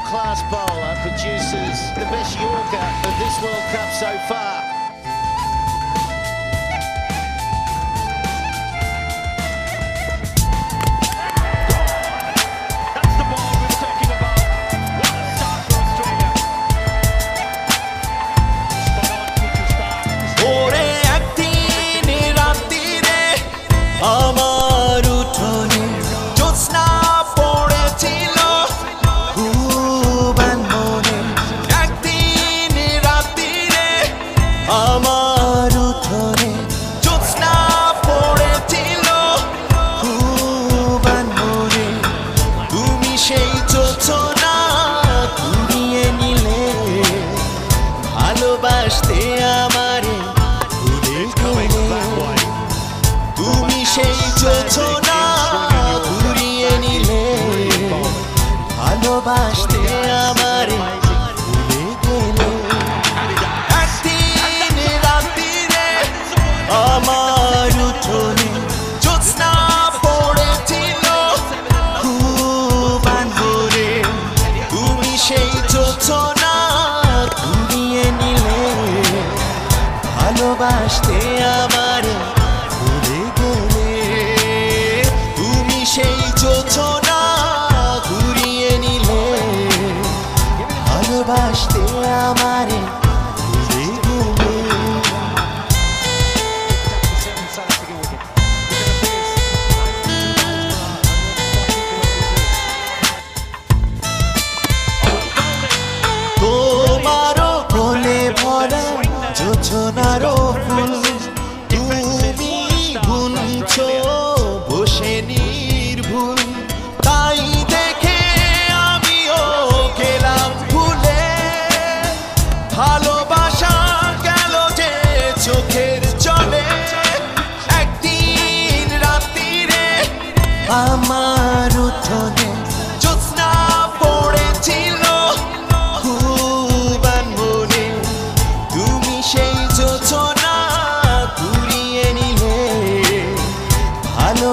world-class bowler produces the best Yorker of this World Cup so far. আমার উঠোনে জ্যোৎস্না পড়েছিল। খুব মনে তুমি সেই যোচনা কুড়িয়ে নিলে। ভালোবাসতে আমারে তুমি সেই যোচনা ঘুরিয়ে নিলে। ভালোবাসতে ভালোবাসতে আমার ভুলে গেলে। তুমি সেই যোচনা ঘুরিয়ে নিলে। ভালোবাসতে আমারে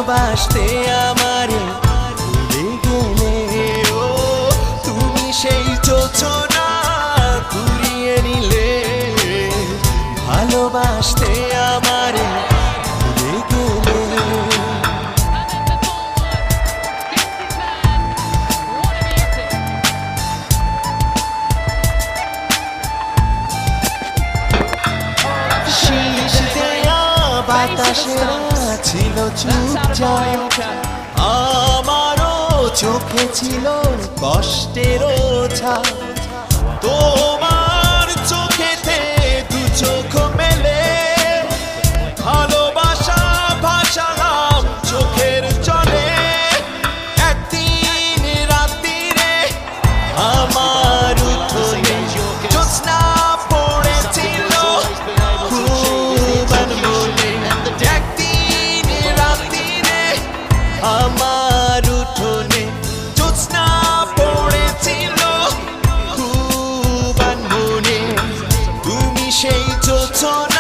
ভালোবাসতে আমারে ভুলে গেলে ও তুমি সেই যোচনা ঘুরিয়ে নিলে। ভালোবাসতে আমারে ভুলে গেলে। ছিল চুপচাপ। আমারও চোখে ছিল কষ্টেরও ছাপ তোমার সেই যোচনা